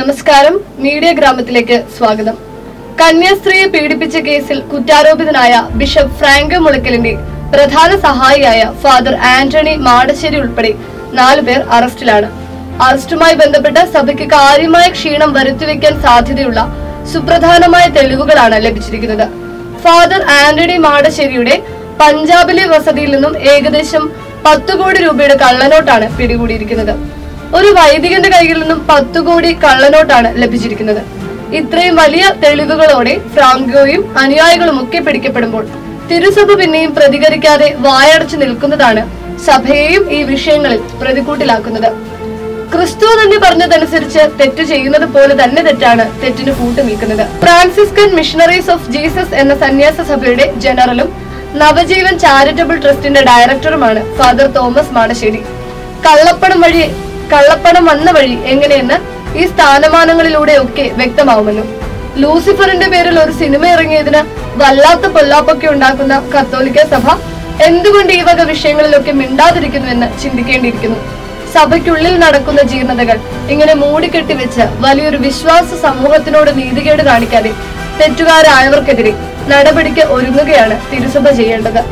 നമസ്കാരം. മീഡിയ ഗ്രാമത്തിലേക്ക് സ്വാഗതം. കന്യാസ്ത്രീയെ പീഡിപ്പിച്ച കേസിൽ കുറ്റാരോപിതനായ ബിഷപ്പ് ഫ്രാങ്കോ മുളയ്ക്കലിന്റെ പ്രധാന സഹായിയായ ഫാദർ ആന്റണി മാടശ്ശേരി ഉൾപ്പെടെ നാലുപേർ അറസ്റ്റിലാണ്. അറസ്റ്റുമായി ബന്ധപ്പെട്ട് സഭയ്ക്ക് കാര്യമായ ക്ഷീണം വരുത്തിവെക്കാൻ സാധ്യതയുള്ള സുപ്രധാനമായ തെളിവുകളാണ് ലഭിച്ചിരിക്കുന്നത്. ഫാദർ ആന്റണി മാടശ്ശേരിയുടെ പഞ്ചാബിലെ വസതിയിൽ നിന്നും ഏകദേശം പത്തു കോടി രൂപയുടെ കള്ളനോട്ടാണ് പിടികൂടിയിരിക്കുന്നത്. ഒരു വൈദികന്റെ കയ്യിൽ നിന്നും പത്തു കോടി കള്ളനോട്ടാണ് ലഭിച്ചിരിക്കുന്നത്. ഇത്രയും വലിയ തെളിവുകളോടെ ഫ്രാങ്കോയും അനുയായികളും ഒക്കെ പിടിക്കപ്പെടുമ്പോൾ തിരുസഭ പിന്നെയും പ്രതികരിക്കാതെ വായടച്ചു നിൽക്കുന്നതാണ് സഭയെയും ഈ വിഷയങ്ങളിൽ പ്രതികൂട്ടിലാക്കുന്നത്. ക്രിസ്തു തന്നെ പറഞ്ഞതനുസരിച്ച് തെറ്റ് ചെയ്യുന്നത് പോലെ തന്നെ തെറ്റാണ് തെറ്റിന് കൂട്ടു നിൽക്കുന്നത് ഫ്രാൻസിസ്കൻ മിഷണറീസ് ഓഫ് ജീസസ് എന്ന സന്യാസ സഭയുടെ ജനറലും നവജീവൻ ചാരിറ്റബിൾ ട്രസ്റ്റിന്റെ ഡയറക്ടറുമാണ് ഫാദർ തോമസ് മാടശ്ശേരി. കള്ളപ്പണം വഴി കള്ളപ്പണം വന്ന വഴി എങ്ങനെയെന്ന് ഈ സ്ഥാനമാനങ്ങളിലൂടെ ഒക്കെ വ്യക്തമാവുമല്ലോ. ലൂസിഫറിന്റെ പേരിൽ ഒരു സിനിമ ഇറങ്ങിയതിന് വല്ലാത്ത പൊല്ലാപ്പൊക്കെ ഉണ്ടാക്കുന്ന കത്തോലിക്ക സഭ എന്തുകൊണ്ട് ഈ വക വിഷയങ്ങളിലൊക്കെ മിണ്ടാതിരിക്കുന്നുവെന്ന് ചിന്തിക്കേണ്ടിയിരിക്കുന്നു. സഭയ്ക്കുള്ളിൽ നടക്കുന്ന ജീർണതകൾ ഇങ്ങനെ മൂടിക്കെട്ടി വെച്ച് വലിയൊരു വിശ്വാസ സമൂഹത്തിനോട് നീതികേട് കാണിക്കാതെ തെറ്റുകാരായവർക്കെതിരെ നടപടിക്ക് ഒരുങ്ങുകയാണ് തിരുസഭ ചെയ്യേണ്ടത്.